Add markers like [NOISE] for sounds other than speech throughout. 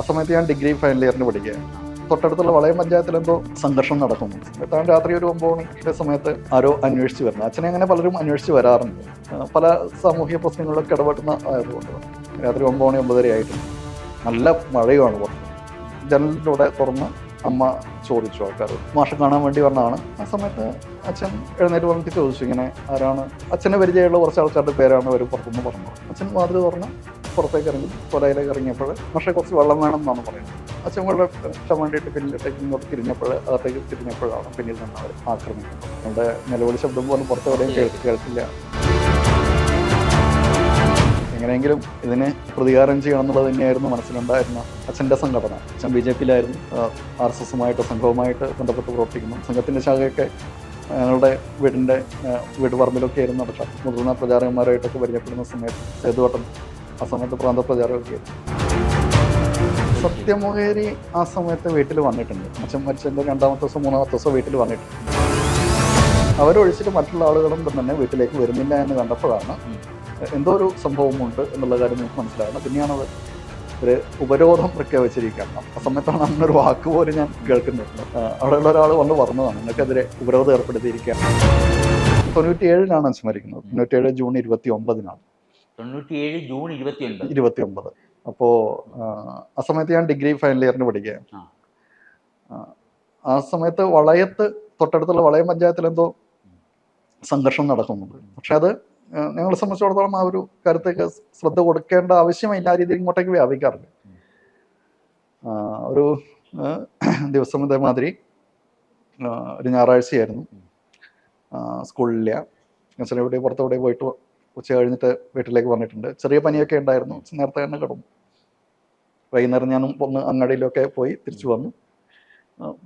ആ സമയത്ത് ഞാൻ ഡിഗ്രി ഫൈനൽ ഇയറിന് പഠിക്കുകയാണ് തൊട്ടടുത്തുള്ള വളയം പഞ്ചായത്തിൽ എന്തോ സംഘർഷം നടക്കുന്നു. താൻ രാത്രി ഒരു ഒമ്പത് മണിയുടെ സമയത്ത് ആരോ അന്വേഷിച്ച് വരുന്നു. അച്ഛനെ അങ്ങനെ പലരും അന്വേഷിച്ച് വരാറുണ്ട്. പല സാമൂഹിക പ്രശ്നങ്ങളിലൊക്കെ ഇടപെടുന്ന ആയതുകൊണ്ട് രാത്രി ഒമ്പത് മണി ഒമ്പതര ആയിട്ടുണ്ട് നല്ല മഴയുമാണ് പുറത്ത് ജനലിലൂടെ തുറന്ന് അമ്മ ചോദിച്ചു ആൾക്കാർ മാഷെ കാണാൻ വേണ്ടി വന്നതാണ്. ആ സമയത്ത് അച്ഛൻ എഴുന്നേറ്റ് വന്നിട്ട് ചോദിച്ചു ഇങ്ങനെ ആരാണ്? അച്ഛനെ പരിചയമുള്ള കുറച്ച് ആൾക്കാരുടെ പേരാണ് അവർ പുറത്തുനിന്ന് പറഞ്ഞത്. അച്ഛൻ മാതൃ തുറന്ന് പുറത്തേക്ക് ഇറങ്ങി പുറയിലേക്ക് ഇറങ്ങിയപ്പോൾ പക്ഷേ കുറച്ച് വെള്ളം വേണം എന്നാണ് പറയുന്നത്. അച്ഛൻ കൂടെ ഇട്ടാൻ വേണ്ടിയിട്ട് പിന്നിലേക്ക് ഇങ്ങോട്ട് തിരിഞ്ഞപ്പോൾ അകത്തേക്ക് തിരിഞ്ഞപ്പോഴാണ് പിന്നിൽ നിന്ന് അവർ ആക്രമിക്കുന്നത്. നമ്മുടെ നിലവിളി ശബ്ദം പോലും പുറത്തെവിടെയും കേൾ- കേൾക്കില്ല. എങ്ങനെയെങ്കിലും ഇതിന് പ്രതികാരം ചെയ്യണം എന്നുള്ളത് തന്നെയായിരുന്നു മനസ്സിലുണ്ടായിരുന്ന അച്ഛന്റെ സംഘടന. അച്ഛൻ ബി ജെ പിയിലായിരുന്നു. ആർ എസ് എസുമായിട്ട് സംഘവുമായിട്ട് ബന്ധപ്പെട്ട് പ്രവർത്തിക്കുന്നു. സംഘത്തിന്റെ ശാഖയൊക്കെ ഞങ്ങളുടെ വീടിന്റെ വീട് പറമ്പിലൊക്കെ ആയിരുന്നു നടക്കാം മുതിർന്ന പ്രചാരകന്മാരായിട്ടൊക്കെ പരിചയപ്പെടുന്ന സമയത്ത് സേതുവട്ടം ആ സമയത്ത് പ്രാന്തപ്രചാരമൊക്കെ സത്യമോഹേരി ആ സമയത്ത് വീട്ടിൽ വന്നിട്ടുണ്ട്. അച്ഛൻ മരിച്ചതിന്റെ രണ്ടാമത്തെ ദിവസം മൂന്നാമത്തെ ദിവസം വീട്ടിൽ വന്നിട്ടുണ്ട്. അവരൊഴിച്ചിട്ട് മറ്റുള്ള ആളുകളും തന്നെ വീട്ടിലേക്ക് വരുന്നില്ല എന്ന് കണ്ടപ്പോഴാണ് എന്തോ ഒരു സംഭവമുണ്ട് എന്നുള്ള കാര്യം നമുക്ക് മനസ്സിലാകണം പിന്നെയാണ് അത് ഒരു ഉപരോധം പ്രഖ്യാപിച്ചിരിക്കുകയാണ്. ആ സമയത്താണ് അങ്ങനെ ഒരു വാക്ക് പോലും ഞാൻ കേൾക്കുന്നത് ആ, അവിടെയുള്ള ഒരാൾ വന്ന് പറഞ്ഞതാണ് നിങ്ങൾക്കെതിരെ ഉപരോധം ഏർപ്പെടുത്തിയിരിക്കുകയാണ്. തൊണ്ണൂറ്റിയേഴിലാണ് സ്മരിക്കുന്നത് തൊണ്ണൂറ്റി തൊണ്ണൂറ്റിയേഴ് ജൂൺ ഇരുപത്തി ഒമ്പതിനാണ് തൊണ്ണൂറ്റിയേഴ് ജൂൺ ഇരുപത്തി ഒൻപത് ഇരുപത്തി ഒമ്പത് അപ്പോൾ ആ സമയത്ത് ഞാൻ ഡിഗ്രി ഫൈനൽ ഇയറിന് പഠിക്കുകയാണ്. ആ. സമയത്ത് വളയത്ത് തൊട്ടടുത്തുള്ള വളയം പഞ്ചായത്തിൽ എന്തോ സംഘർഷം നടക്കുന്നുണ്ട് പക്ഷെ അത് ഞങ്ങളെ സംബന്ധിച്ചിടത്തോളം ആ ഒരു കാര്യത്തേക്ക് ശ്രദ്ധ കൊടുക്കേണ്ട ആവശ്യമില്ല. ആ രീതിയിൽ ഇങ്ങോട്ടേക്ക് വ്യാപിക്കാറില്ല. ഒരു ദിവസം ഇതേമാതിരി ഒരു ഞായറാഴ്ചയായിരുന്നു. സ്കൂളിലെ ഞാൻ ചില എവിടെ പുറത്തെവിടെ പോയിട്ട് ഉച്ച കഴിഞ്ഞിട്ട് വീട്ടിലേക്ക് വന്നിട്ടുണ്ട്. ചെറിയ പനിയൊക്കെ ഉണ്ടായിരുന്നു. നേരത്തെ തന്നെ കിടന്നു. വൈകുന്നേരം ഞാൻ ഒന്ന് അങ്ങാടിയിലൊക്കെ പോയി തിരിച്ചു വന്നു.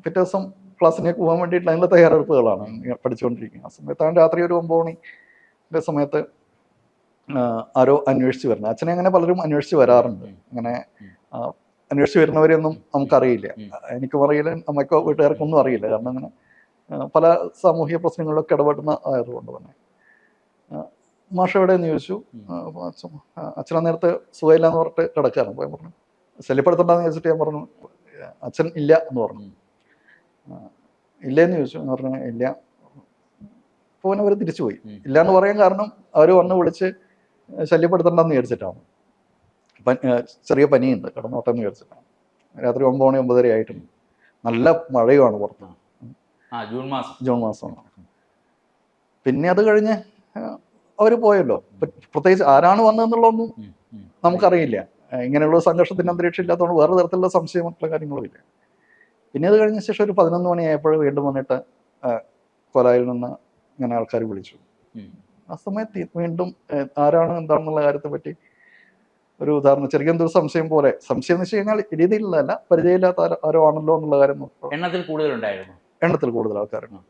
പിറ്റേ ദിവസം ക്ലാസ്സിലേക്ക് പോകാൻ വേണ്ടിയിട്ട് അതിന്റെ തയ്യാറെടുപ്പുകളാണ് പഠിച്ചുകൊണ്ടിരിക്കുന്നത്. ആ സമയത്താണ് രാത്രി ഒരു ഒമ്പത് മണിന്റെ സമയത്ത് ആരോ അന്വേഷിച്ച് വരുന്നത്. അച്ഛനെ അങ്ങനെ പലരും അന്വേഷിച്ച് വരാറുണ്ട്. അങ്ങനെ അന്വേഷിച്ച് വരുന്നവരെയൊന്നും നമുക്കറിയില്ല. എനിക്കും അറിയില്ല അമ്മയ്ക്കോ വീട്ടുകാർക്കൊന്നും അറിയില്ല. കാരണം അങ്ങനെ പല സാമൂഹിക പ്രശ്നങ്ങളിലൊക്കെ ഇടപെടുന്ന ആയതുകൊണ്ട് തന്നെ. മാഷ എവിടെയെന്ന് ചോദിച്ചു. ഉം. ആ, അപ്പൊ അച്ഛൻ അച്ഛനാ നേരത്തെ സുഖമില്ല എന്ന് പറഞ്ഞിട്ട് കിടക്കാറുണ്ട് അപ്പോൾ ഞാൻ പറഞ്ഞു ശല്യപ്പെടുത്തണ്ടെന്ന് ചോദിച്ചിട്ട് ഞാൻ പറഞ്ഞു അച്ഛൻ ഇല്ല എന്ന് പറഞ്ഞു. ഇല്ല എന്ന് ചോദിച്ചു. എന്ന് പറഞ്ഞു ഇല്ല. അപ്പോൾ പിന്നെ അവർ തിരിച്ചുപോയി. ഉം. ഇല്ല എന്ന് പറയാൻ കാരണം അവർ വന്ന് വിളിച്ച് ശല്യപ്പെടുത്തണ്ടെന്ന് വിചാരിച്ചിട്ടാണ്. ചെറിയ പനിയുണ്ട് കിടന്നോട്ടെന്ന് വിചാരിച്ചിട്ടാണ്. രാത്രി ഒമ്പത് മണി ഒമ്പതര ആയിട്ടുണ്ട് നല്ല മഴയുമാണ് പുറത്ത്. ജൂൺ മാസം. ജൂൺ മാസമാണ്. പിന്നെ അത് കഴിഞ്ഞ് അവർ പോയല്ലോ. പ്ര- പ്രത്യേകിച്ച് ആരാണ് വന്നതെന്നുള്ളതൊന്നും. നമുക്കറിയില്ല. ഇങ്ങനെയുള്ള സംഘർഷത്തിന്റെ അന്തരീക്ഷം ഇല്ലാത്തതുകൊണ്ട് വേറെ തരത്തിലുള്ള സംശയമായിട്ടുള്ള കാര്യങ്ങളും ഇല്ല പിന്നെ അത് കഴിഞ്ഞ ശേഷം ഒരു പതിനൊന്ന് മണിയായപ്പോൾ വീണ്ടും വന്നിട്ട് കൊലായിൽ നിന്ന് ഇങ്ങനെ ആൾക്കാർ വിളിച്ചു. ആ സമയത്ത് വീണ്ടും ആരാണ് എന്താണെന്നുള്ള കാര്യത്തെ പറ്റി ഒരു ഉദാഹരണം ചെറിയ എന്തൊരു സംശയം പോലെ. സംശയം എന്ന് വെച്ച് കഴിഞ്ഞാൽ രീതിയിലുള്ളതല്ല പരിചയമില്ലാത്ത ആരോ- ആണല്ലോ എന്നുള്ള കാര്യം എണ്ണത്തിൽ കൂടുതലുണ്ടായിരുന്നു. എണ്ണത്തിൽ കൂടുതൽ ആൾക്കാരുണ്ട്.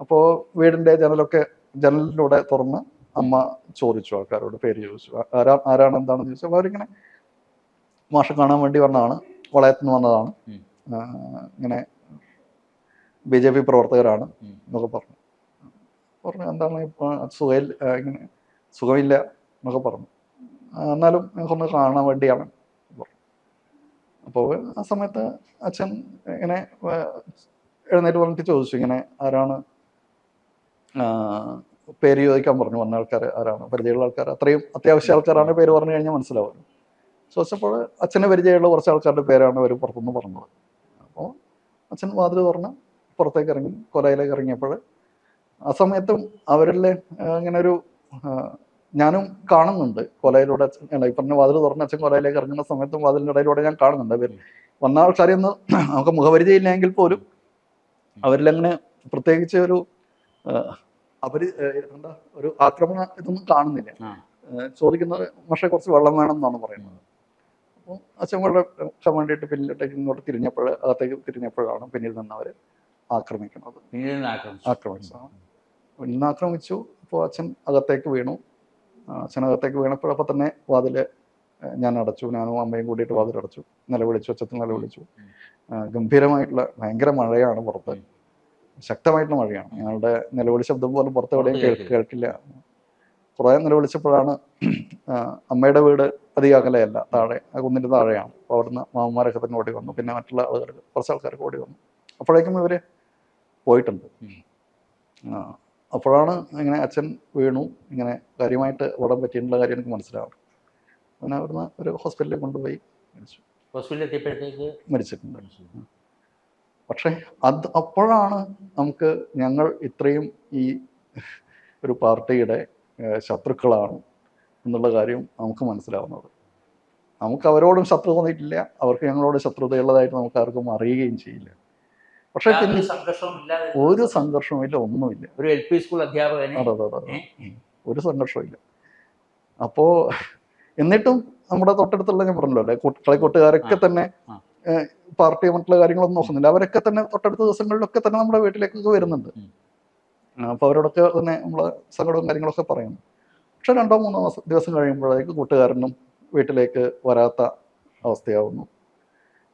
അപ്പോൾ വീടിന്റെ ജനലൊക്കെ ജനലിലൂടെ തുറന്ന് അമ്മ ചോദിച്ചു ആൾക്കാരോട് പേര് ചോദിച്ചു. ആരാ ആരാണ് എന്താണെന്ന് ചോദിച്ചു. അപ്പോൾ അവരിങ്ങനെ മാഷ കാണാൻ വേണ്ടി വന്നതാണ്. വളയത്ത് നിന്ന് വന്നതാണ്. ഇങ്ങനെ ബി ജെ പി പ്രവർത്തകരാണ്. എന്നൊക്കെ പറഞ്ഞു. പറഞ്ഞു എന്താണ് ഇപ്പോൾ സുഖമില്ല ഇങ്ങനെ സുഖമില്ല എന്നൊക്കെ പറഞ്ഞു. എന്നാലും ഞങ്ങൾക്കൊന്ന് കാണാൻ വേണ്ടിയാണ് പറഞ്ഞു. അപ്പോൾ ആ സമയത്ത് അച്ഛൻ ഇങ്ങനെ എഴുന്നേറ്റ് പറഞ്ഞിട്ട് ചോദിച്ചു ഇങ്ങനെ ആരാണ്? പേര് ചോദിക്കാൻ പറഞ്ഞു വന്ന ആൾക്കാർ ആരാണ് പരിചയമുള്ള ആൾക്കാർ. അത്രയും അത്യാവശ്യ ആൾക്കാരാണ് പേര് പറഞ്ഞു കഴിഞ്ഞാൽ മനസ്സിലാവും ചോദിച്ചപ്പോൾ അച്ഛനെ പരിചയമുള്ള കുറച്ച് ആൾക്കാരുടെ പേരാണ് അവർ പുറത്തുനിന്ന് പറഞ്ഞത്. അപ്പോൾ അച്ഛൻ വാതിൽ തുറന്ന് പുറത്തേക്ക് ഇറങ്ങി കൊലയിലേക്ക് ഇറങ്ങിയപ്പോൾ ആ സമയത്തും അവരിലെ ഇങ്ങനെ ഒരു ഞാനും കാണുന്നുണ്ട് കൊലയിലൂടെ അച്ഛൻ- പറഞ്ഞ വാതിൽ തുറന്ന് അച്ഛൻ കൊലയിലേക്ക് ഇറങ്ങുന്ന സമയത്തും വാതിലിന്റെ ഇടയിലൂടെ ഞാൻ കാണുന്നുണ്ട് അവർ വന്ന ആൾക്കാരെയൊന്ന് നമുക്ക് മുഖപരിചയമില്ലെങ്കിൽ പോലും അവരിലങ്ങനെ പ്രത്യേകിച്ച് ഒരു അവർ എന്താ ഒരു ആക്രമണ ഇതൊന്നും കാണുന്നില്ല. ചോദിക്കുന്ന പക്ഷേ കുറച്ച് വെള്ളം വേണം എന്നാണ് പറയുന്നത്. അപ്പോൾ അച്ഛൻ എടുക്കാൻ വേണ്ടിയിട്ട് പിന്നിലോട്ടേക്ക് ഇങ്ങോട്ട് തിരിഞ്ഞപ്പോൾ അകത്തേക്ക് തിരിഞ്ഞപ്പോഴാണ് പിന്നിൽ നിന്ന് അവർ ആക്രമിക്കുന്നത്. ആക്രമിച്ചു. ഇന്ന് പിന്നിൽ നിന്ന് ആക്രമിച്ചു. അപ്പോൾ അച്ഛൻ അകത്തേക്ക് വീണു. അച്ഛൻ അകത്തേക്ക് വീണപ്പോഴപ്പോൾ തന്നെ വാതിൽ ഞാൻ അടച്ചു. ഞാനും അമ്മയും കൂടിയിട്ട് വാതിൽ അടച്ചു നിലവിളിച്ചു. അച്ഛത്തിൽ നിലവിളിച്ചു ഗംഭീരമായിട്ടുള്ള ഭയങ്കര മഴയാണ് പുറത്ത്. ശക്തമായിട്ടുള്ള മഴയാണ്. ഞങ്ങളുടെ നിലവിളി ശബ്ദം പോലും പുറത്ത് എവിടെയും പുറത്ത് കേൾ- കേൾക്കില്ല. കുറേ നിലവിളിച്ചപ്പോഴാണ് അമ്മയുടെ വീട് അധികം അകലെയല്ല താഴെ ആ കുന്നിന്റെ താഴെയാണ്. അപ്പോൾ അവിടുന്ന് മാമന്മാരൊക്കെ തന്നെ ഓടി വന്നു. പിന്നെ മറ്റുള്ള ആളുകൾ കുറച്ച് ആൾക്കാർക്ക് ഓടി വന്നു. അപ്പോഴേക്കും ഇവർ പോയിട്ടുണ്ട്. അപ്പോഴാണ് ഇങ്ങനെ അച്ഛൻ വീണു. ഇങ്ങനെ കാര്യമായിട്ട് ഓടാൻ പറ്റിയിട്ടുള്ള കാര്യം എനിക്ക് മനസ്സിലാവും അങ്ങനെ അവിടുന്ന് ഒരു ഹോസ്പിറ്റലിൽ കൊണ്ടുപോയി മരിച്ചു. ഹോസ്പിറ്റലിൽ എത്തിയപ്പോഴത്തേക്ക് മരിച്ചിട്ടുണ്ട്. പക്ഷേ അത് അപ്പോഴാണ് നമുക്ക് ഞങ്ങൾ ഇത്രയും ഈ ഒരു പാർട്ടിയുടെ ശത്രുക്കളാണ് എന്നുള്ള കാര്യം നമുക്ക് മനസ്സിലാവുന്നത്. നമുക്ക് അവരോടും ശത്രു തോന്നിയിട്ടില്ല അവർക്ക് ഞങ്ങളോട് ശത്രുതയുള്ളതായിട്ട് നമുക്ക് ആർക്കും അറിയുകയും ചെയ്യില്ല. പക്ഷേ പിന്നെ ഒരു സംഘർഷവും ഇല്ല ഒന്നുമില്ല. ഒരു എൽ പി സ്കൂൾ അധ്യാപകൻ അതെ അതെ അതെ. അതെ. ഒരു സംഘർഷവും ഇല്ല. അപ്പോൾ എന്നിട്ടും നമ്മുടെ തൊട്ടടുത്തുള്ള ഞാൻ പറഞ്ഞല്ലോ അല്ലെ കളിക്കൂട്ടുകാരൊക്കെ തന്നെ പാർട്ടി മറ്റുള്ള കാര്യങ്ങളൊന്നും നോക്കുന്നില്ല. അവരൊക്കെ തന്നെ തൊട്ടടുത്ത ദിവസങ്ങളിലൊക്കെ തന്നെ നമ്മുടെ വീട്ടിലേക്കൊക്കെ വരുന്നുണ്ട്. അപ്പൊ അപ്പോൾ അവരോടൊക്കെ തന്നെ നമ്മൾ സങ്കടവും കാര്യങ്ങളൊക്കെ പറയുന്നു. പക്ഷെ രണ്ടോ മൂന്നോ ദിവസം ദിവസം കഴിയുമ്പോഴേക്ക് കൂട്ടുകാരനും വീട്ടിലേക്ക് വരാത്ത അവസ്ഥയാവുന്നു.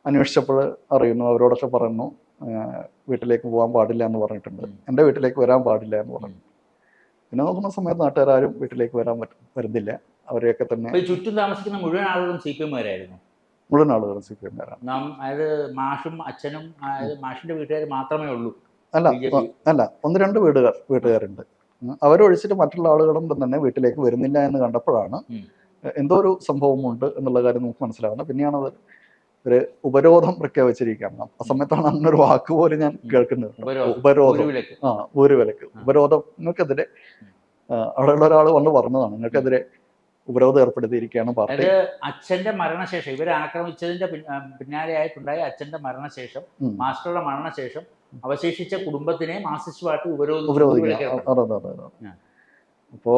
അന്വേഷിച്ചപ്പോൾ അറിയുന്നു അവരോടൊക്കെ പറയുന്നു വീട്ടിലേക്ക് പോകാൻ പാടില്ല എന്ന് പറഞ്ഞിട്ടുണ്ട്. എന്റെ വീട്ടിലേക്ക് വരാൻ പാടില്ല എന്ന് പറഞ്ഞു. പിന്നെ നോക്കുന്ന സമയത്ത് നാട്ടുകാരും വീട്ടിലേക്ക് വരാൻ പറ്റും വരുന്നില്ല. അവരെയൊക്കെ തന്നെ ചുറ്റും താമസിക്കുന്ന മുഴുവൻ ആളുകളും സി പി എമ്മുകാരായിരുന്നു. മുഴുവൻ ആളുകളും സി പി എംകാരാണ് നാം അതായത് മാഷും അച്ഛനും അതായത് മാഷിന്റെ വീട്ടുകാർ മാത്രമേ ഉള്ളൂ. അല്ല. അല്ല ഒന്ന് രണ്ട് വീടുകാർ വീട്ടുകാരുണ്ട്. അവരൊഴിച്ചിട്ട് മറ്റുള്ള ആളുകളും തന്നെ വീട്ടിലേക്ക് വരുന്നില്ല എന്ന് കണ്ടപ്പോഴാണ് എന്തോ ഒരു സംഭവമുണ്ട് എന്നുള്ള കാര്യം നമുക്ക് മനസ്സിലാവുന്നത്. പിന്നെയാണ് അത് ഒരു ഉപരോധം പ്രഖ്യാപിച്ചിരിക്കുകയാണ്. ആ സമയത്താണ് അങ്ങനെ ഒരു വാക്ക് പോലും ഞാൻ കേൾക്കുന്നത്. ഉപരോധം. ഊരുവിലക്ക് ആ ഒരു വിലക്ക്. ഉപരോധം. നിങ്ങൾക്കെതിരെ അവിടെയുള്ള ഒരാൾ വന്ന് പറഞ്ഞതാണ്. നിങ്ങൾക്കെതിരെ ഉപരോധം ഏർപ്പെടുത്തിയിരിക്കുകയാണ് പാർട്ടി. അച്ഛന്റെ മരണശേഷം ഇവരെ ആക്രമിച്ചതിന്റെ പിന്നാലെയായിട്ടുണ്ടായ അച്ഛന്റെ മരണശേഷം മാസ്റ്ററുടെ മരണശേഷം അവശേഷിച്ച കുടുംബത്തിനെ മാർസിസ്റ്റ് പാർട്ടി ഉപരോധിച്ചു ഉപരോധിക്കുക. ഊരുവിലക്ക് അതെ ഏർപ്പെടുത്തി. അതെ അതെ അതെ. ആ. അപ്പോ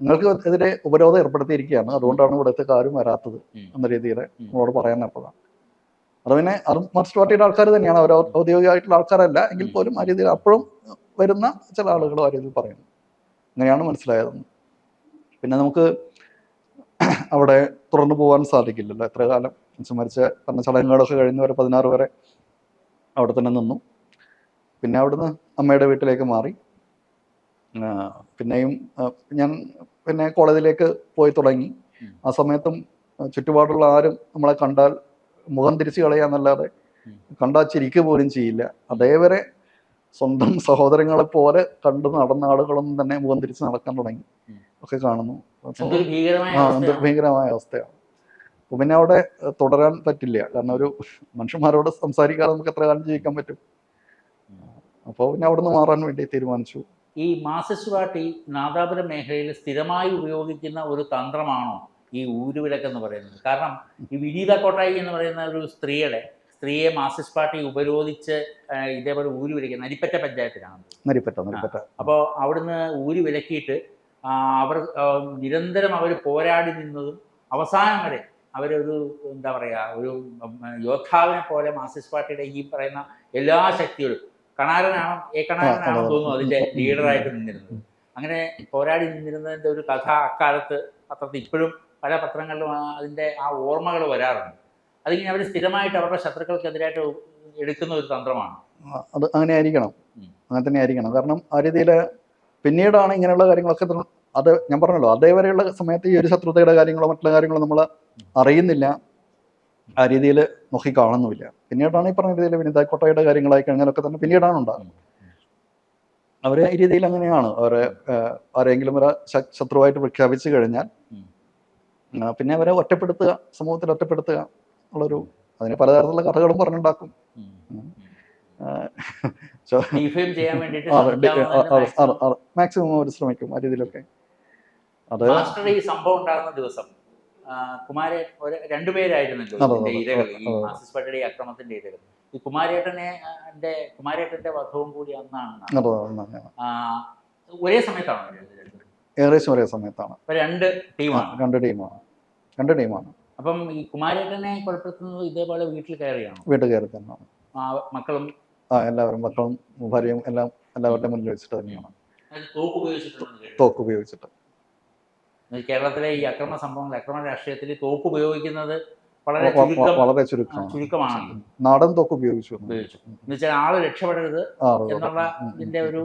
നിങ്ങൾക്ക് എതിരെ ഉപരോധം ഏർപ്പെടുത്തിയിരിക്കുകയാണ്. അതുകൊണ്ടാണ് ഇവിടുത്തെ കാര്യം വരാത്തത് എന്ന രീതിയിൽ. നമ്മളോട് പറയാൻ അപ്പോഴാണ് അത് പിന്നെ അത് മാർക്സിസ്റ്റ് പാർട്ടിയുടെ ആൾക്കാർ തന്നെയാണ്. അവർ ഔദ്യോഗികമായിട്ടുള്ള ആൾക്കാരല്ല. എങ്കിൽ പോലും ആ രീതിയിൽ അപ്പോഴും വരുന്ന ചില ആളുകളും ആ രീതിയിൽ പറയുന്നു. അങ്ങനെയാണ് മനസ്സിലായതെന്ന്. പിന്നെ നമുക്ക് അവിടെ തുറന്നു പോകാൻ സാധിക്കില്ലല്ലോ എത്ര കാലം മരിച്ച പറഞ്ഞ ചടങ്ങുകളൊക്കെ കഴിഞ്ഞവരെ പതിനാറ് വരെ അവിടെ തന്നെ നിന്നു പിന്നെ അവിടുന്ന് അമ്മയുടെ വീട്ടിലേക്ക് മാറി പിന്നെയും ഞാൻ പിന്നെ കോളേജിലേക്ക് പോയി തുടങ്ങി ആ സമയത്തും ചുറ്റുപാടുള്ള ആരും നമ്മളെ കണ്ടാൽ മുഖം തിരിച്ചു കളയാന്നല്ലാതെ. കണ്ടാൽ ചിരിക്കുക പോലും ചെയ്യില്ല അതേവരെ സ്വന്തം സഹോദരങ്ങളെ പോലെ കണ്ടു നടന്ന ആളുകളൊന്നും തന്നെ മുഖം തിരിച്ച് നടക്കാൻ തുടങ്ങി. ഒക്കെ കാണുന്നു. ഭീകരമായ അവസ്ഥയാണ്. അപ്പൊ പിന്നെ അവിടെ തുടരാൻ പറ്റില്ല. കാരണം ഒരു മനുഷ്യന്മാരോട് സംസാരിക്കാതെ നമുക്ക് എത്ര കാലം ജീവിക്കാൻ പറ്റും? അപ്പോൾ പിന്നെ അവിടെ നിന്ന് മാറാൻ വേണ്ടി തീരുമാനിച്ചു. ഈ മാസശുവാട്ടി നാദാപുരം മേഖലയിൽ സ്ഥിരമായി ഉപയോഗിക്കുന്ന ഒരു തന്ത്രമാണോ ഈ ഊരുവിലക്ക് എന്ന് പറയുന്നത്? കാരണം ഈ വിനീത കോട്ടായി എന്ന് പറയുന്ന ഒരു സ്ത്രീയുടെ സ്ത്രീയെ മാർസിസ്റ്റ് പാർട്ടി ഉപരോധിച്ച് ഇതേപോലെ ഊരി വിലക്കുന്ന നരിപ്പറ്റ പഞ്ചായത്തിലാണ്. നരിപ്പറ്റ നരിപ്പറ്റ. അപ്പോൾ അവിടുന്ന് ഊരി വിലക്കിയിട്ട് അവർ നിരന്തരം അവർ പോരാടി നിന്നതും അവസാനം വരെ അവരൊരു എന്താ പറയുക ഒരു യോദ്ധാവിനെ പോലെ മാർക്സിസ്റ്റ് പാർട്ടിയുടെ ഈ പറയുന്ന എല്ലാ ശക്തികളും കണാരനാണോ എ കണാരനാണോ. തോന്നുന്നു അതിന്റെ ലീഡറായിട്ട് നിന്നിരുന്നത്. അങ്ങനെ പോരാടി നിന്നിരുന്നതിന്റെ ഒരു കഥ അക്കാലത്ത് പത്രത്തിൽ ഇപ്പോഴും പല പത്രങ്ങളിലും അതിന്റെ അതിന്റെ ആ ഓർമ്മകൾ വരാറുണ്ട്. അതിങ്ങനെ അവർ സ്ഥിരമായിട്ട് അവരുടെ ശത്രുക്കൾക്കെതിരായിട്ട് എടുക്കുന്ന ഒരു തന്ത്രമാണ്. അത് അങ്ങനെ ആയിരിക്കണം അങ്ങനെ തന്നെ ആയിരിക്കണം കാരണം ആ രീതിയിൽ പിന്നീടാണ് ഇങ്ങനെയുള്ള കാര്യങ്ങളൊക്കെ അത് ഞാൻ പറഞ്ഞല്ലോ അതേവരെയുള്ള സമയത്ത് ഈ ഒരു ശത്രുതയുടെ കാര്യങ്ങളോ മറ്റുള്ള കാര്യങ്ങളോ നമ്മൾ അറിയുന്നില്ല. ആ രീതിയിൽ നോക്കി കാണുന്നുമില്ല. പിന്നീടാണ് ഈ പറഞ്ഞ രീതിയിൽ വിനിത കോട്ടയുടെ കാര്യങ്ങളായി കഴിഞ്ഞാലൊക്കെ തന്നെ പിന്നീടാണ് ഉണ്ടാകുന്നത്. അവരെ ഈ രീതിയിൽ അങ്ങനെയാണ്. അവരെ ആരെങ്കിലും ഒരു ശത്രുവായിട്ട് പ്രഖ്യാപിച്ചു കഴിഞ്ഞാൽ. പിന്നെ അവരെ ഒറ്റപ്പെടുത്തുക സമൂഹത്തിൽ ഒറ്റപ്പെടുത്തുക ഉള്ളൊരു അതിന് പലതരത്തിലുള്ള കഥകളും പറഞ്ഞുണ്ടാക്കും. ആ, മാക്സിമം. അവർ ശ്രമിക്കും ആ രീതിയിലൊക്കെ. അത് മാസ്റ്റർ ഈ സംഭവം ഉണ്ടാകുന്ന ദിവസം ഒരു രണ്ടുപേരായിരുന്നല്ലോ ഇരകൾ ഈ അതെ. മാർക്സിസ്റ്റ് അക്രമത്തിന്റെ ഇരകൾ ഈ കുമാരേട്ടനെ കുമാരേട്ടന്റെ വധവും കൂടി അന്നാണ് ഒരേ സമയത്താണ്. ഏകദേശം ഒരേ സമയത്താണ്. രണ്ട് ടീമാണ്. രണ്ട് ടീമാണ്. രണ്ട് ടീമാണ്. അപ്പം ഈ കുമാരേട്ടനെ കൊലപ്പെടുത്തുന്നത് ഇതേപോലെ വീട്ടിൽ കയറിയാണ്? വീട്ടിൽ കയറി തന്നെയാണ്. മക്കളും ആ എല്ലാവരും മക്കളും ഭാര്യയും എല്ലാം എല്ലാവരുടെ മുന്നിൽ വെച്ചിട്ട് തന്നെയാണ് തോക്ക് ഉപയോഗിച്ചിട്ടുണ്ട് തോക്ക് ഉപയോഗിച്ചിട്ട്. കേരളത്തിലെ ഈ അക്രമ സംഭവങ്ങൾ അക്രമ രാഷ്ട്രീയത്തിൽ തോക്ക് ഉപയോഗിക്കുന്നത് വളരെ ചുരുക്കം വളരെ ചുരുക്കമാണ്. നാടൻ തോക്ക് ഉപയോഗിച്ചു. ഉപയോഗിച്ചു. എന്ന് വെച്ചാൽ ആൾ രക്ഷപ്പെടരുത്. എന്നുള്ള ഇതിന്റെ ഒരു.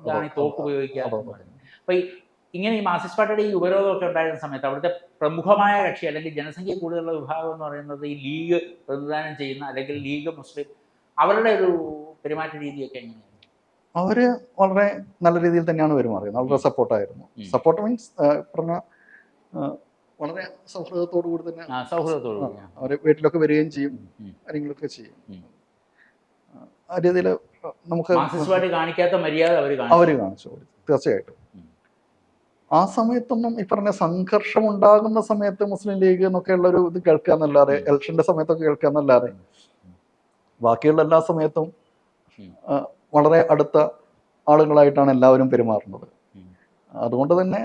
ഇതാണ് ഈ തോക്ക് ഉപയോഗിക്കുക അപ്പൊ ഇങ്ങനെ ഈ മാർക്സിസ്റ്റ് പാർട്ടിയുടെ ഈ ഉപരോധമൊക്കെ ഉണ്ടായിരുന്ന സമയത്ത് അവിടുത്തെ പ്രമുഖമായ കക്ഷി അല്ലെങ്കിൽ ജനസംഖ്യ കൂടുതലുള്ള വിഭാഗം എന്ന് പറയുന്നത് ഈ ലീഗ് പ്രതിദാനം ചെയ്യുന്ന അല്ലെങ്കിൽ ലീഗ് മുസ്ലിം അവരുടെ ഒരു പെരുമാറ്റ രീതിയൊക്കെ എങ്ങനെയാണ്? അവർ വളരെ നല്ല രീതിയിൽ തന്നെയാണ് പെരുമാറിയത്. വളരെ സപ്പോർട്ടായിരുന്നു. സപ്പോർട്ട് മീൻസ് പറഞ്ഞ വളരെ സൗഹൃദത്തോടു കൂടി തന്നെ സൗഹൃദത്തോടു. അവർ വീട്ടിലൊക്കെ വരികയും ചെയ്യും. കാര്യങ്ങളൊക്കെ ചെയ്യും. ആ രീതിയിൽ നമുക്ക് കാണിക്കാത്ത മര്യാദ അവർ കാണിച്ചു. തീർച്ചയായിട്ടും. ആ സമയത്തൊന്നും ഈ പറഞ്ഞ സംഘർഷം ഉണ്ടാകുന്ന സമയത്ത് മുസ്ലിം ലീഗ് എന്നൊക്കെയുള്ള ഒരു ഇത് കേൾക്കാന്നല്ലാതെ. ഇലക്ഷന്റെ സമയത്തൊക്കെ കേൾക്കാന്നല്ലാതെ ബാക്കിയുള്ള എല്ലാ സമയത്തും വളരെ അടുത്ത ആളുകളായിട്ടാണ് എല്ലാവരും പെരുമാറുന്നത്. അതുകൊണ്ട് തന്നെ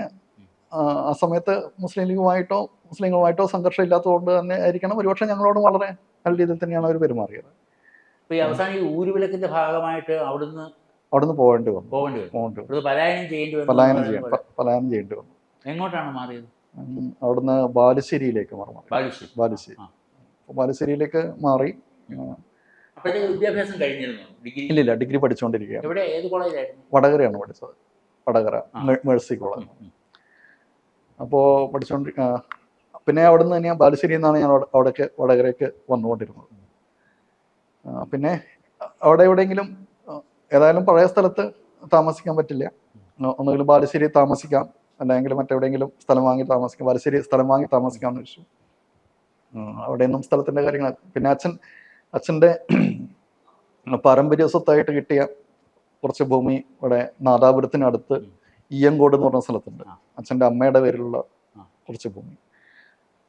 ആ, സമയത്ത് മുസ്ലിം ലീഗുമായിട്ടോ മുസ്ലിങ്ങളുമായിട്ടോ സംഘർഷം ഇല്ലാത്തതുകൊണ്ട് തന്നെ ആയിരിക്കണം. ഒരുപക്ഷെ ഞങ്ങളോട് വളരെ നല്ല രീതിയിൽ തന്നെയാണ് അവർ പെരുമാറിയത്. ഈ അവസാനം ഈ ഊരുവിലക്കിന്റെ ഭാഗമായിട്ട് അവിടുന്ന് അവിടുന്ന് പോകേണ്ടി വന്നു. പോകേണ്ടി വന്നു. പലായനം ചെയ്യേണ്ടി വന്നു. പലായനം ചെയ്യാൻ പലായനം ചെയ്യേണ്ടി വന്നു. എങ്ങോട്ടാണ് മാറിയത്? അവിടുന്ന് ബാലുശ്ശേരിയിലേക്ക് മാറി ബാലുശ്ശേരി. ബാലുശ്ശേരി. ബാലുശ്ശേരിയിലേക്ക് മാറി അപ്പോഴത്തേക്ക് വിദ്യാഭ്യാസം കഴിഞ്ഞിരുന്നു. ഡിഗ്രി ഇല്ലില്ല ഡിഗ്രി പഠിച്ചുകൊണ്ടിരിക്കുകയാണ്. എവിടെ? ഏത് കോളേജിലായിരുന്നു വടകരയാണ് പഠിച്ചത്. വടകര. Mercy college. അപ്പോൾ പഠിച്ചുകൊണ്ട് പിന്നെ അവിടെ നിന്ന് ഞാൻ ബാലുശ്ശേരിയിൽ നിന്നാണ് ഞാൻ അവിടെ- അവിടേക്ക് വടകരയ്ക്ക് വന്നുകൊണ്ടിരുന്നത്. പിന്നെ അവിടെ എവിടെയെങ്കിലും ഏതായാലും പഴയ സ്ഥലത്ത് താമസിക്കാൻ പറ്റില്ല. ഒന്നുകിലും ബാലുശ്ശേരി താമസിക്കാം അല്ലെങ്കിൽ മറ്റെവിടെയെങ്കിലും സ്ഥലം വാങ്ങി താമസിക്കാം ബാലുശ്ശേരി സ്ഥലം വാങ്ങി താമസിക്കാമെന്ന് വെച്ചു അവിടെ നിന്നും സ്ഥലത്തിന്റെ കാര്യങ്ങൾ പിന്നെ അച്ഛൻ അച്ഛന്റെ പാരമ്പര്യ സ്വത്തായിട്ട് കിട്ടിയ കുറച്ച് ഭൂമി ഇവിടെ നാദാപുരത്തിനടുത്ത് ഇയ്യങ്കോട് എന്ന് പറഞ്ഞ സ്ഥലത്തുണ്ട്. അച്ഛന്റെ അമ്മയുടെ പേരിലുള്ള കുറച്ച് ഭൂമി.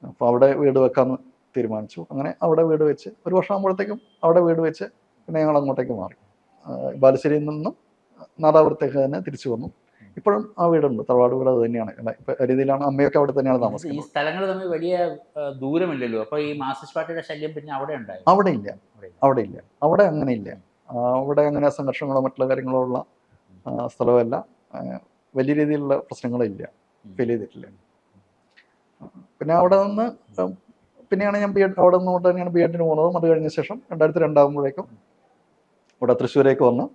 അപ്പോൾ അവിടെ വീട് വെക്കാമെന്ന് തീരുമാനിച്ചു. അങ്ങനെ അവിടെ വീട് വെച്ച് ഒരു വർഷം ആകുമ്പോഴത്തേക്കും അവിടെ വീട് വെച്ച് പിന്നെ ഞങ്ങൾ അങ്ങോട്ടേക്ക് മാറി. ബാലുശ്ശേരിയിൽ നിന്നും നാദാപുരത്തേക്ക് തന്നെ തിരിച്ചു വന്നു. ഇപ്പോഴും ആ വീടുണ്ട് തറവാട് വീട് അത് തന്നെയാണ്. രീതിയിലാണ് അമ്മയൊക്കെ അവിടെ തന്നെയാണ് താമസിക്കുന്നത്. ഈ സ്ഥലങ്ങൾ തമ്മിൽ വലിയ ദൂരമില്ലല്ലോ? അപ്പൊ ഈ മാർക്സിസ്റ്റ് പാർട്ടിയുടെ ശല്യം പിന്നെ അവിടെ ഉണ്ടായി? അവിടെ ഇല്ല. അവിടെ ഇല്ല. അവിടെ അങ്ങനെ ഇല്ല. അവിടെ അങ്ങനെ സംഘർഷങ്ങളോ മറ്റുള്ള കാര്യങ്ങളോ ഉള്ള സ്ഥലമല്ല. വലിയ രീതിയിലുള്ള പ്രശ്നങ്ങളില്ല. ഫീൽ ചെയ്തിട്ടില്ല. പിന്നെ അവിടെ നിന്ന് പിന്നെയാണ് ഞാൻ ബി എഡ് അവിടെ നിന്നുകൊണ്ട് തന്നെയാണ് ബി എഡിന് പോകുന്നതും. അത് കഴിഞ്ഞ ശേഷം രണ്ടായിരത്തി രണ്ടാകുമ്പോഴേക്കും ഇവിടെ തൃശ്ശൂരേക്ക് വന്ന്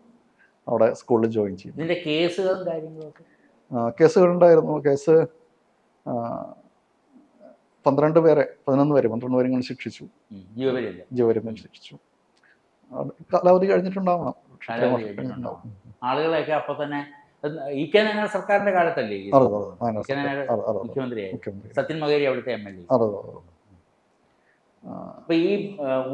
അവിടെ സ്കൂളിൽ ജോയിൻ ചെയ്യും ഇതിന്റെ കേസുകളും കാര്യങ്ങളൊക്കെ? കേസുകളുണ്ടായിരുന്നു. കേസ് പന്ത്രണ്ട് പേരെ പതിനൊന്ന് പേര് പന്ത്രണ്ട് പേരെ ഇങ്ങനെ ശിക്ഷിച്ചു. ജീവപര്യന്തം. ശിക്ഷിച്ചു. കാലാവധി കഴിഞ്ഞിട്ടുണ്ടാവണം. ആളുകളെയൊക്കെ അപ്പൊ തന്നെ ഇ കെ നായനാർ സർക്കാരിന്റെ കാലത്തല്ലേ മുഖ്യമന്ത്രിയായി. മുഖ്യമന്ത്രി സത്യൻ മകേരി അവിടുത്തെ എം എൽ എ. അപ്പൊ ഈ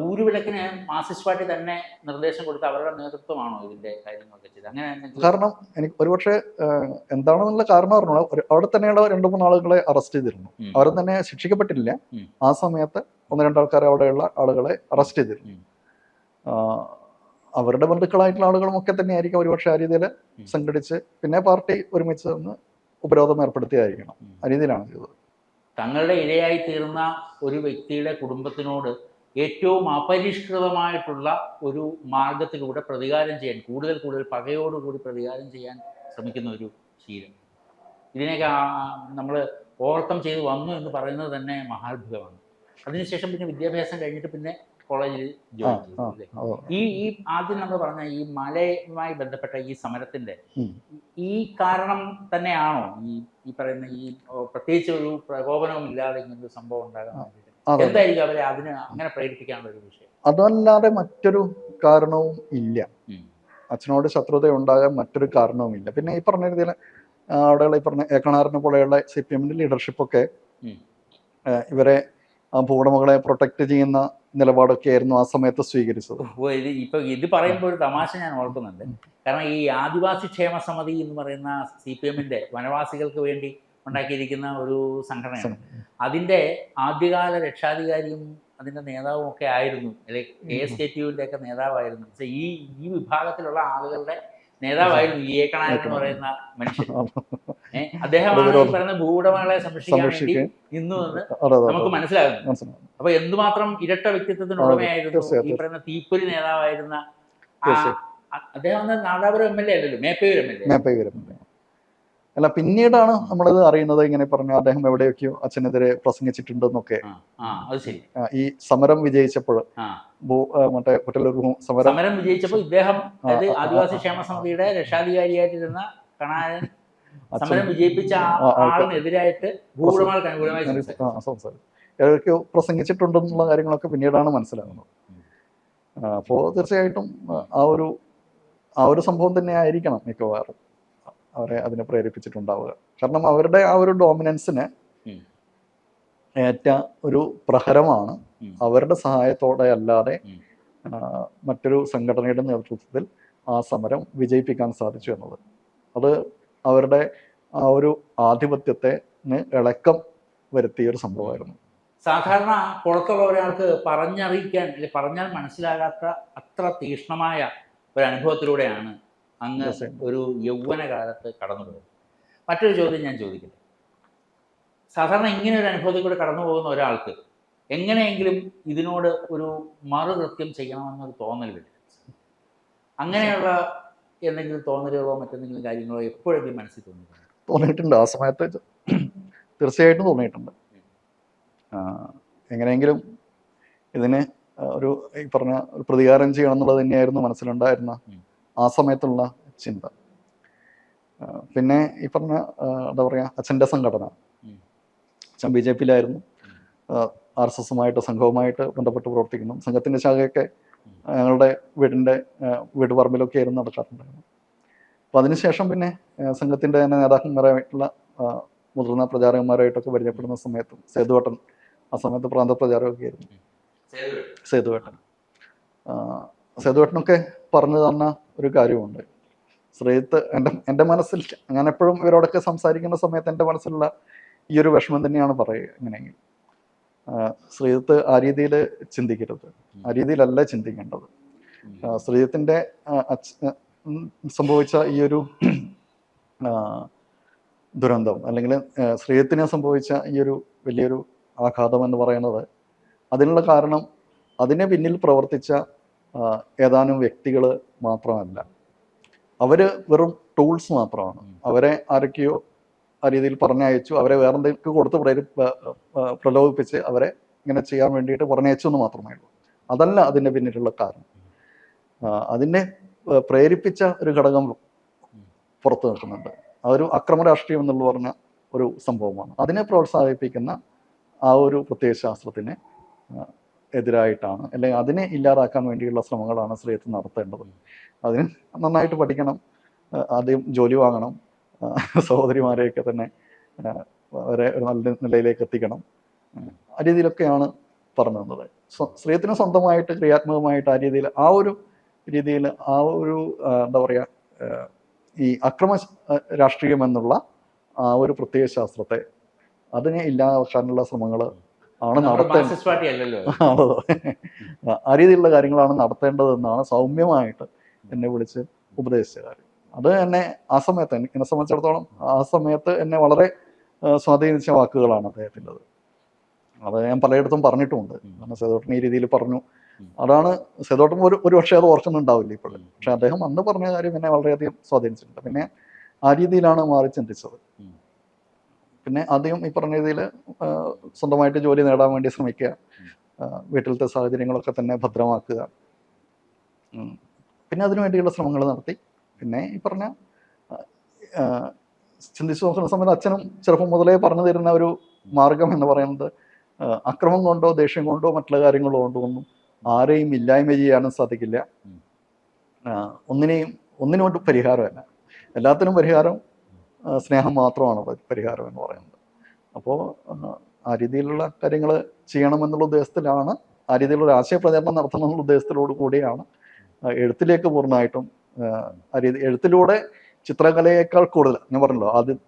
ഊരുവിളക്കിന് മാർസിസ്റ്റ് പാർട്ടി തന്നെ നിർദ്ദേശം കൊടുത്ത അവരുടെ നേതൃത്വമാണോ ഇതിന്റെ കാര്യങ്ങളൊക്കെ ചെയ്ത് അങ്ങനെ കാരണം എനിക്ക് ഒരുപക്ഷെ എന്താണെന്നുള്ള കാരണം അറിഞ്ഞൂടാ. അവിടെ തന്നെയുള്ള രണ്ടു മൂന്ന് ആളുകളെ അറസ്റ്റ് ചെയ്തിരുന്നു. അവർ തന്നെ ശിക്ഷിക്കപ്പെട്ടില്ല ആ സമയത്ത് ഒന്ന് രണ്ടാൾക്കാരെ അവിടെയുള്ള ആളുകളെ അറസ്റ്റ് ചെയ്തിരുന്നു. അവരുടെ ബന്ധുക്കളായിട്ടുള്ള ആളുകളും ഒക്കെ തന്നെയായിരിക്കും ഒരുപക്ഷെ ആ രീതിയിൽ. സംഘടിച്ച് പിന്നെ പാർട്ടി ഒരുമിച്ച് നിന്ന് ഉപരോധം ഏർപ്പെടുത്തിയായിരിക്കണം. ആ രീതിയിലാണ് ചെയ്തത്. തങ്ങളുടെ ഇരയായി തീർന്ന ഒരു വ്യക്തിയുടെ കുടുംബത്തിനോട് ഏറ്റവും അപരിഷ്കൃതമായിട്ടുള്ള ഒരു മാർഗത്തിലൂടെ പ്രതികാരം ചെയ്യാൻ കൂടുതൽ കൂടുതൽ പകയോടുകൂടി പ്രതികാരം ചെയ്യാൻ ശ്രമിക്കുന്ന ഒരു ശീലം. ഇതിനെയൊക്കെ നമ്മൾ ഓവർകം ചെയ്തു വന്നു എന്ന് പറയുന്നത് തന്നെ മഹാത്ഭുതമാണ്. അതിനുശേഷം പിന്നെ വിദ്യാഭ്യാസം കഴിഞ്ഞിട്ട് പിന്നെ കോളേജിൽ ജോയിൻ ഈ ഈ ആദ്യം നമ്മൾ പറഞ്ഞ ഈ മലയുമായി ബന്ധപ്പെട്ട ഈ സമരത്തിന്റെ ഈ കാരണം തന്നെയാണോ ഈ ഈ പറയുന്ന ഈ പ്രത്യേകിച്ച് ഒരു പ്രകോപനവും ഇല്ലാതെ ഇങ്ങനൊരു സംഭവം ഉണ്ടാകാൻ എന്തായിരിക്കും അവരെ അതിന് അങ്ങനെ പ്രേരിപ്പിക്കാനുള്ള ഒരു വിഷയം? അതല്ലാതെ മറ്റൊരു കാരണവും ഇല്ല. അച്ഛനോട് ശത്രുത ഉണ്ടാകാൻ മറ്റൊരു കാരണവും ഇല്ല. പിന്നെ ഈ പറഞ്ഞ രീതിയിൽ അവിടെയുള്ള ഈ പറഞ്ഞ ഏക്കണാറിനെ പോലെയുള്ള സി പി എമ്മിന്റെ ലീഡർഷിപ്പൊക്കെ ഇവരെ ആ ഭൂവുടമകളെ പ്രൊട്ടക്ട് ചെയ്യുന്ന നിലപാടൊക്കെ ആയിരുന്നു ആ സമയത്ത് സ്വീകരിച്ചത്. ഇത് ഇപ്പൊ ഇത് പറയുമ്പോൾ ഒരു തമാശ ഞാൻ ഓർക്കുന്നുണ്ട്. കാരണം ഈ ആദിവാസി ക്ഷേമ സമിതി എന്ന് പറയുന്ന സി പി എമ്മിന്റെ വനവാസികൾക്ക് വേണ്ടി ഉണ്ടാക്കിയിരിക്കുന്ന ഒരു സംഘടനയാണ്. അതിന്റെ ആദ്യകാല രക്ഷാധികാരിയും അതിന്റെ നേതാവും ഒക്കെ ആയിരുന്നു. അല്ലെങ്കിൽ കെ എസ് കെ ടി യുവിന്റെ ഒക്കെ നേതാവായിരുന്നു. പക്ഷെ ഈ ഈ വിഭാഗത്തിലുള്ള ആളുകളുടെ നേതാവായിരുന്നു ഈ എന്ന് പറയുന്ന മനുഷ്യൻ. അദ്ദേഹമാണ് ഈ പറയുന്ന ഭൂവുടമകളെ സംരക്ഷിക്കാൻ വേണ്ടി നിന്നു എന്ന് നമുക്ക് മനസ്സിലാകുന്നു. അപ്പൊ എന്തുമാത്രം ഇരട്ട വ്യക്തിത്വത്തിന് ഉടമയായിരുന്നു ഈ പറയുന്ന തീപ്പൊരി നേതാവായിരുന്ന അദ്ദേഹം നാദാപുരം എം എൽ എ അല്ലല്ലോ മേപ്പയൂർ എം എൽ എ മേപ്പൈ വരുന്നത് അല്ല പിന്നീടാണ് നമ്മളിത് അറിയുന്നത് ഇങ്ങനെ പറഞ്ഞു അദ്ദേഹം എവിടെയൊക്കെയോ അച്ഛനെതിരെ പ്രസംഗിച്ചിട്ടുണ്ടെന്നൊക്കെ. ഈ സമരം വിജയിച്ചപ്പോൾ മറ്റേ കുറ്റലൂർ സമരം. സമരം വിജയിച്ചപ്പോൾ ഇദ്ദേഹം ആദിവാസി ക്ഷേമ സമിതിയുടെ രക്ഷാധികാരിയായിട്ടിരുന്ന കണായൻ അച്ഛൻ സമരം വിജയിപ്പിച്ച ആളിനെതിരായിട്ട് അനുകൂലമായി സംസാരിച്ചു. ഏതൊക്കെയോ പ്രസംഗിച്ചിട്ടുണ്ടെന്നുള്ള കാര്യങ്ങളൊക്കെ പിന്നീടാണ് മനസ്സിലാകുന്നത്. അപ്പോൾ തീർച്ചയായിട്ടും ആ ഒരു ആ ഒരു സംഭവം തന്നെ ആയിരിക്കണം മിക്കവാറും അവരെ അതിനെ പ്രേരിപ്പിച്ചിട്ടുണ്ടാവുക. കാരണം അവരുടെ ആ ഒരു ഡോമിനൻസിന് ഏറ്റ ഒരു പ്രഹരമാണ് അവരുടെ സഹായത്തോടെ അല്ലാതെ മറ്റൊരു സംഘടനയുടെ നേതൃത്വത്തിൽ ആ സമരം വിജയിപ്പിക്കാൻ സാധിച്ചു എന്നത്. അത് അവരുടെ ആ ഒരു ആധിപത്യത്തെ ഇളക്കം വരുത്തിയ ഒരു സംഭവമായിരുന്നു. സാധാരണ പുറത്തുള്ള ഒരാൾക്ക് പറഞ്ഞറിയിക്കാൻ അല്ലെങ്കിൽ പറഞ്ഞാൽ മനസ്സിലാകാത്ത അത്ര തീക്ഷ്ണമായ ഒരു അനുഭവത്തിലൂടെയാണ് അങ്ങ്. ഒരു യൗവന കാലത്ത് പോകുന്നത്. മറ്റൊരു ചോദ്യം ഞാൻ ചോദിക്കട്ടെ. സാധാരണ ഇങ്ങനെ ഒരു അനുഭവത്തിൽ കൂടെ കടന്നു പോകുന്ന ഒരാൾക്ക് എങ്ങനെയെങ്കിലും ഇതിനോട് ഒരു മറുകൃത്യം ചെയ്യണമെന്നൊരു തോന്നൽ വരും. അങ്ങനെയുള്ള എന്തെങ്കിലും തോന്നലുകളോ മറ്റെന്തെങ്കിലും കാര്യങ്ങളോ എപ്പോഴെങ്കിലും മനസ്സിൽ തോന്നിയിട്ടുണ്ട്? തോന്നിയിട്ടുണ്ട്. ആ സമയത്ത് തീർച്ചയായിട്ടും തോന്നിയിട്ടുണ്ട്. എങ്ങനെയെങ്കിലും ഇതിന് ഒരു ഈ പറഞ്ഞ ഒരു പ്രതികാരം ചെയ്യണം എന്നുള്ളത് തന്നെയായിരുന്നു മനസ്സിലുണ്ടായിരുന്ന ആ സമയത്തുള്ള ചിന്ത. പിന്നെ ഈ പറഞ്ഞ എന്താ പറയുക അച്ഛന്റെ സംഘടന. അച്ഛൻ ബി ജെ പിയിലായിരുന്നു. ആർ എസ് എസുമായിട്ട് സംഘവുമായിട്ട് ബന്ധപ്പെട്ട് പ്രവർത്തിക്കുന്നു. സംഘത്തിന്റെ ശാഖയൊക്കെ ഞങ്ങളുടെ വീടിന്റെ വീട് പറമ്പിലൊക്കെ ആയിരുന്നു നടക്കാറുണ്ടായിരുന്നു അപ്പോൾ അതിനുശേഷം പിന്നെ സംഘത്തിന്റെ തന്നെ നേതാക്കന്മാരായിട്ടുള്ള മുതിർന്ന പ്രചാരകന്മാരായിട്ടൊക്കെ പരിചയപ്പെടുന്ന സമയത്തും സേതുവട്ടൻ ആ സമയത്ത് പ്രാന്ത പ്രചാരമൊക്കെ ആയിരുന്നു. സേതുവേട്ടൻ. സേതുവേട്ടനൊക്കെ പറഞ്ഞു തന്ന ഒരു കാര്യമുണ്ട്. ശ്രീത്ത് എന്റെ എന്റെ മനസ്സിൽ ഞാൻ എപ്പോഴും ഇവരോടൊക്കെ സംസാരിക്കുന്ന സമയത്ത് എന്റെ മനസ്സിലുള്ള ഈ ഒരു വിഷമം തന്നെയാണ് പറയുക എങ്ങനെയെങ്കിൽ ശ്രീത്ത് ആ രീതിയിൽ ചിന്തിക്കരുത്. ആ രീതിയിലല്ല ചിന്തിക്കേണ്ടത്. ഉം, സംഭവിച്ച ഈ ഒരു ദുരന്തം അല്ലെങ്കിൽ ആ, സംഭവിച്ച ഈ ഒരു വലിയൊരു ആഘാതം എന്ന് പറയുന്നത് അതിനുള്ള കാരണം അതിന് പിന്നിൽ പ്രവർത്തിച്ച ഏതാനും വ്യക്തികൾ മാത്രമല്ല. അവർ വെറും ടൂൾസ് മാത്രമാണ്. അവരെ ആരൊക്കെയോ ആ രീതിയിൽ പറഞ്ഞയച്ചു. അവരെ വേറെ എന്തെങ്കിലും കൊടുത്ത് പ്രലോഭിപ്പിച്ച് അവരെ ഇങ്ങനെ ചെയ്യാൻ വേണ്ടിയിട്ട് പറഞ്ഞയച്ചു എന്ന് മാത്രമേ ഉള്ളൂ. അതല്ല അതിന്റെ പിന്നിലുള്ള കാരണം. അതിനെ പ്രേരിപ്പിച്ച ഒരു ഘടകം പുറത്തു നിൽക്കുന്നുണ്ട്. അതൊരു അക്രമ രാഷ്ട്രീയം എന്നുള്ള പറഞ്ഞ ഒരു സംഭവമാണ്. അതിനെ പ്രോത്സാഹിപ്പിക്കുന്ന ആ ഒരു പ്രത്യയശാസ്ത്രത്തിന് ശാസ്ത്രത്തിന് എതിരായിട്ടാണ്. അല്ലെങ്കിൽ അതിനെ ഇല്ലാതാക്കാൻ വേണ്ടിയുള്ള ശ്രമങ്ങളാണ് ശ്രീയത്ത് നടത്തേണ്ടത്. അതിന് നന്നായിട്ട് പഠിക്കണം. ആദ്യം ജോലി വാങ്ങണം. ആ, സഹോദരിമാരെയൊക്കെ തന്നെ വരെ ഒരു നല്ല നിലയിലേക്ക് എത്തിക്കണം. ആ, രീതിയിലൊക്കെയാണ് പറഞ്ഞു തന്നത്. സ്ത്രീത്തിന് സ്വന്തമായിട്ട് ക്രിയാത്മകമായിട്ട് ആ രീതിയിൽ ആ ഒരു രീതിയിൽ ആ ഒരു എന്താ പറയുക ഈ അക്രമ രാഷ്ട്രീയം എന്നുള്ള ആ ഒരു പ്രത്യേക ശാസ്ത്രത്തെ അതിനെ ഇല്ലാതാക്കാനുള്ള ശ്രമങ്ങൾ ആണ് നടത്തേണ്ടത്. [LAUGHS] ആ രീതിയിലുള്ള കാര്യങ്ങളാണ് നടത്തേണ്ടതെന്നാണ് സൗമ്യമായിട്ട് എന്നെ വിളിച്ച് ഉപദേശിച്ച കാര്യം അത് എന്നെ ആ സമയത്ത് എന്നെ സംബന്ധിച്ചിടത്തോളം ആ സമയത്ത് എന്നെ വളരെ സ്വാധീനിച്ച വാക്കുകളാണ് അദ്ദേഹത്തിന്റെത്. അത് ഞാൻ പലയിടത്തും പറഞ്ഞിട്ടുമുണ്ട്. കാരണം സേതോട്ടൻ ഈ രീതിയിൽ പറഞ്ഞു. അതാണ് സേതോട്ടൻ ഒരു ഒരു പക്ഷേ അത് ഓർക്കുന്നുണ്ടാവില്ല ഇപ്പോഴും. പക്ഷെ അദ്ദേഹം അന്ന് പറഞ്ഞ കാര്യം എന്നെ വളരെയധികം സ്വാധീനിച്ചിട്ടുണ്ട്. പിന്നെ ആ രീതിയിലാണ് മാറി ചിന്തിച്ചത്. പിന്നെ ആദ്യം ഈ പറഞ്ഞ രീതിയിൽ സ്വന്തമായിട്ട് ജോലി നേടാൻ വേണ്ടി ശ്രമിക്കുക. വീട്ടിലത്തെ സാഹചര്യങ്ങളൊക്കെ തന്നെ ഭദ്രമാക്കുക. പിന്നെ അതിനു വേണ്ടിയുള്ള ശ്രമങ്ങൾ നടത്തി. പിന്നെ ഈ പറഞ്ഞ ചിന്തിച്ചു നോക്കുന്ന സമയത്ത് അച്ഛനും ചെറുപ്പം മുതലേ പറഞ്ഞു തരുന്ന ഒരു മാർഗം എന്ന് പറയുന്നത് അക്രമം കൊണ്ടോ ദേഷ്യം കൊണ്ടോ മറ്റുള്ള കാര്യങ്ങളോ കൊണ്ടോ ഒന്നും ആരെയും ഇല്ലായ്മ ചെയ്യാനും സാധിക്കില്ല. ഒന്നിനെയും ഒന്നിനോട്ട് പരിഹാരമല്ല. എല്ലാത്തിനും പരിഹാരം സ്നേഹം മാത്രമാണ് പരിഹാരം എന്ന് പറയുന്നത്. അപ്പോൾ ആ രീതിയിലുള്ള കാര്യങ്ങൾ ചെയ്യണമെന്നുള്ള ഉദ്ദേശത്തിലാണ് ആ രീതിയിലുള്ള ആശയപ്രചരണം നടത്തണം എന്നുള്ള ഉദ്ദേശത്തിലോട് കൂടിയാണ് എഴുത്തിലേക്ക് പൂർണമായിട്ടും ആ, രീതി. എഴുത്തിലൂടെ ചിത്രകലയേക്കാൾ കൂടുതൽ ഞാൻ പറഞ്ഞല്ലോ ആദ്യം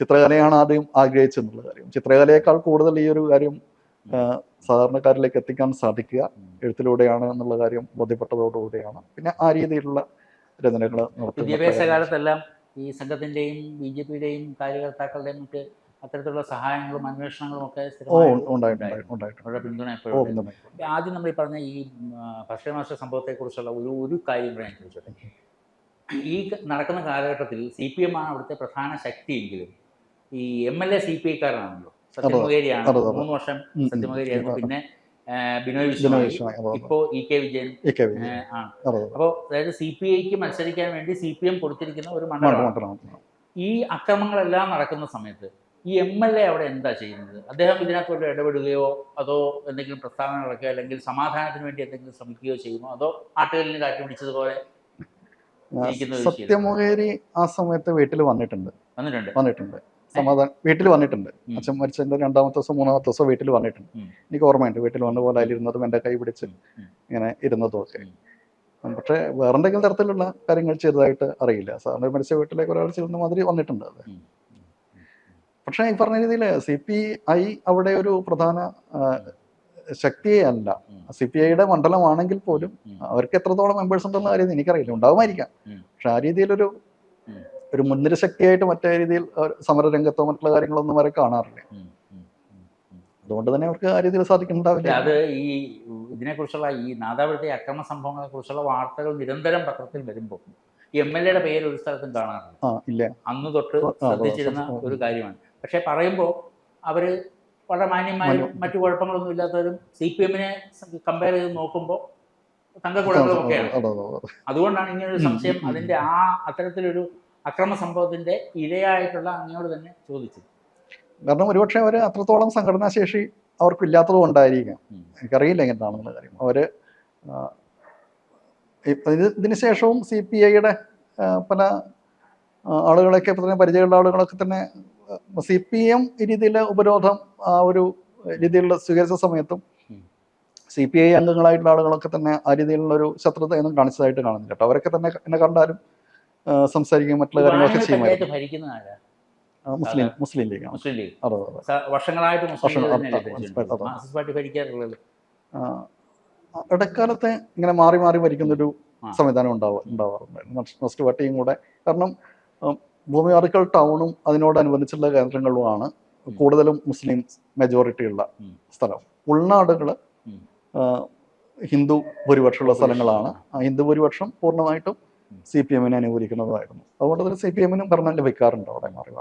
ചിത്രകലയാണ് ആദ്യം ആഗ്രഹിച്ചെന്നുള്ള കാര്യം. ചിത്രകലയേക്കാൾ കൂടുതൽ ഈ ഒരു കാര്യം സാധാരണക്കാരിലേക്ക് എത്തിക്കാൻ സാധിക്കുക എഴുത്തിലൂടെയാണ് എന്നുള്ള കാര്യം ബോധ്യപ്പെട്ടതോടുകൂടിയാണ്. പിന്നെ ആ രീതിയിലുള്ള രചനകൾ വിദ്യാഭ്യാസ കാലത്തെല്ലാം ഈ സംഘത്തിന്റെയും ബി ജെ പിയുടെയും കാര്യകർത്താക്കളുടെയും ഒക്കെ അത്തരത്തിലുള്ള സഹായങ്ങളും അന്വേഷണങ്ങളും ഒക്കെ അവരുടെ പിന്തുണ എപ്പോഴും ആദ്യം നമ്മൾ ഈ പറഞ്ഞ ഈ ഭക്ഷ്യമാഷ സംഭവത്തെക്കുറിച്ചുള്ള ഒരു ഒരു കാര്യം കൂടെ ഞാൻ ചോദിച്ചോട്ടെ? ഈ നടക്കുന്ന കാലഘട്ടത്തിൽ സി പി എം ആണ് അവിടുത്തെ പ്രധാന ശക്തിയെങ്കിലും ഈ M L A C P ഐക്കാരനാണല്ലോ. സത്യമൊകേരിയാണ് അതെ. മൂന്ന് വർഷം ഉം. പിന്നെ ബിനോയ് വിശ്വനാഥ്. ഇപ്പോ ഇ കെ വിജയൻ ആണ്. അപ്പോൾ അതായത് സി പി ഐക്ക് മത്സരിക്കാൻ വേണ്ടി സി പി എം കൊടുത്തിരിക്കുന്ന ഒരു മണ്ഡലം, മണ്ഡലമാണ്. ഈ അക്രമങ്ങളെല്ലാം നടക്കുന്ന സമയത്ത് ഈ എം എൽ എ അവിടെ എന്താ ചെയ്യുന്നത്? അദ്ദേഹം ഇതിനകത്ത് വല്ല ഇടപെടുകയോ അതോ എന്തെങ്കിലും പ്രസ്താവന നടക്കുകയോ അല്ലെങ്കിൽ സമാധാനത്തിന് വേണ്ടി എന്തെങ്കിലും ശ്രമിക്കുകയോ ചെയ്യുമോ അതോ ആട്ടുകളിൽ കാറ്റ് സത്യമൊകേരി ആ സമയത്ത് വീട്ടിൽ വന്നിട്ടുണ്ട്. വന്നിട്ടുണ്ട്. സമാധാനം വീട്ടിൽ വന്നിട്ടുണ്ട്. അച്ഛൻ മരിച്ചതിന്റെ രണ്ടാമത്തെ ദിവസം മൂന്നാമത്തെ ദിവസം വീട്ടിൽ വന്നിട്ടുണ്ട്. എനിക്ക് ഓർമ്മയുണ്ട് വീട്ടിൽ വന്ന പോലെ അതിലിരുന്നതും എന്റെ കൈ പിടിച്ച്. ഇങ്ങനെ ഇരുന്നതും ഒക്കെ ഉം. പക്ഷേ വേറെ എന്തെങ്കിലും തരത്തിലുള്ള കാര്യങ്ങൾ ചെയ്തതായിട്ട് അറിയില്ല. സാറിന് മരിച്ച വീട്ടിലേക്ക് ഒരാൾ ചെല്ലുന്ന മാതിരി വന്നിട്ടുണ്ട് അത്. പക്ഷെ പക്ഷേ ഈ പറഞ്ഞ രീതിയിൽ സി പി ഐ അവിടെ ഒരു പ്രധാന ശക്തിയേ അല്ല. സി പി ഐയുടെ മണ്ഡലമാണെങ്കിൽ പോലും അവർക്ക് എത്രത്തോളം മെമ്പേഴ്സ് ഉണ്ടെന്ന കാര്യം എനിക്കറിയില്ല. ഉണ്ടാവുമായിരിക്കാം. പക്ഷെ ആ രീതിയിലൊരു ഒരു മുൻനിര ശക്തിയായിട്ട് മറ്റേ രീതിയിൽ സമര രംഗത്തോ മറ്റുള്ള കാര്യങ്ങളൊന്നും വരെ കാണാറില്ല. അതുകൊണ്ട് തന്നെ അവർക്ക് ആ രീതിയിൽ സാധിക്കുന്നുണ്ടാവില്ല. അത് ഈ ഇതിനെക്കുറിച്ചുള്ള ഈ നാദാപുരത്തെ അക്രമ സംഭവങ്ങളെ കുറിച്ചുള്ള വാർത്തകൾ നിരന്തരം പത്രത്തിൽ വരുമ്പോൾ ഈ എം എൽ എയുടെ പേര് ഒരു സ്ഥലത്തും കാണാറില്ല. അന്ന് തൊട്ട് ശ്രദ്ധിച്ചിരുന്ന ഒരു കാര്യമാണ്. പക്ഷെ പറയുമ്പോൾ അവർ വളരെ മാന്യന്മാരും മറ്റു കുഴപ്പങ്ങളൊന്നും ഇല്ലാത്തവരും സി പി എമ്മിനെ കമ്പയർ ചെയ്ത് നോക്കുമ്പോൾ തങ്കക്കുടങ്ങളും ഒക്കെയാണ്. അതെ, അതെ, അതെ. അതുകൊണ്ടാണ് ഇങ്ങനൊരു സംശയം അതിന്റെ ആ അത്തരത്തിലൊരു അക്രമ സംഭവത്തിന്റെ ഇരയായിട്ടുള്ള അങ്ങയോട് തന്നെ ചോദിച്ചത്. കാരണം ഒരുപക്ഷെ അവർ അത്രത്തോളം സംഘടനാശേഷി അവർക്കില്ലാത്തത് കൊണ്ടായിരിക്കാം. എനിക്കറിയില്ല എങ്ങനെയാണെന്നുള്ള കാര്യം. അവർ ഇതിന് ശേഷവും സി പി ഐയുടെ പല ആളുകളെയൊക്കെ ആളുകളൊക്കെ പരിചയമുള്ള ആളുകളൊക്കെ തന്നെ സി പി എം ഈ രീതിയിലെ ഉപരോധം ആ ഒരു രീതിയിലുള്ള സ്വീകരിച്ച സമയത്തും. സി പി ഐ അംഗങ്ങളായിട്ടുള്ള ആളുകളൊക്കെ തന്നെ ആ രീതിയിലുള്ള ഒരു ശത്രുതയൊന്നും കാണിച്ചതായിട്ട് കാണുന്നില്ല. കേട്ടോ അവരൊക്കെ തന്നെ എന്നെ കണ്ടാലും സംസാരിക്കുകയും മറ്റുള്ള കാര്യങ്ങളൊക്കെ ചെയ്യുമായിരുന്നു. മുസ്ലിം മുസ്ലിം ലീഗ് വർഷങ്ങളായിട്ട് ഇടക്കാലത്തെ ഇങ്ങനെ മാറി മാറി ഭരിക്കുന്നൊരു. സംവിധാനം ഉണ്ടാവാ ഉണ്ടാവാറുണ്ടായിരുന്നു. ഫസ്റ്റ് പാർട്ടിയും കൂടെ. കാരണം ഉം, ഭൂമിയാറുക്കൽ ടൗണും അതിനോടനുബന്ധിച്ചുള്ള കേന്ദ്രങ്ങളുമാണ്. കൂടുതലും മുസ്ലിം മെജോറിറ്റി ഉള്ള. സ്ഥലം ഉൾനാടുകൾ ഹിന്ദു ഭൂരിപക്ഷമുള്ള സ്ഥലങ്ങളാണ് ആ ഹിന്ദു ഭൂരിപക്ഷം പൂർണമായിട്ടും. സി പി എമ്മിനെ അനുകൂലിക്കുന്നതായിരുന്നു അതുകൊണ്ട് തന്നെ സി പി എമ്മിനും ഭരണം ലഭിക്കാറുണ്ട് അവിടെ മാറി.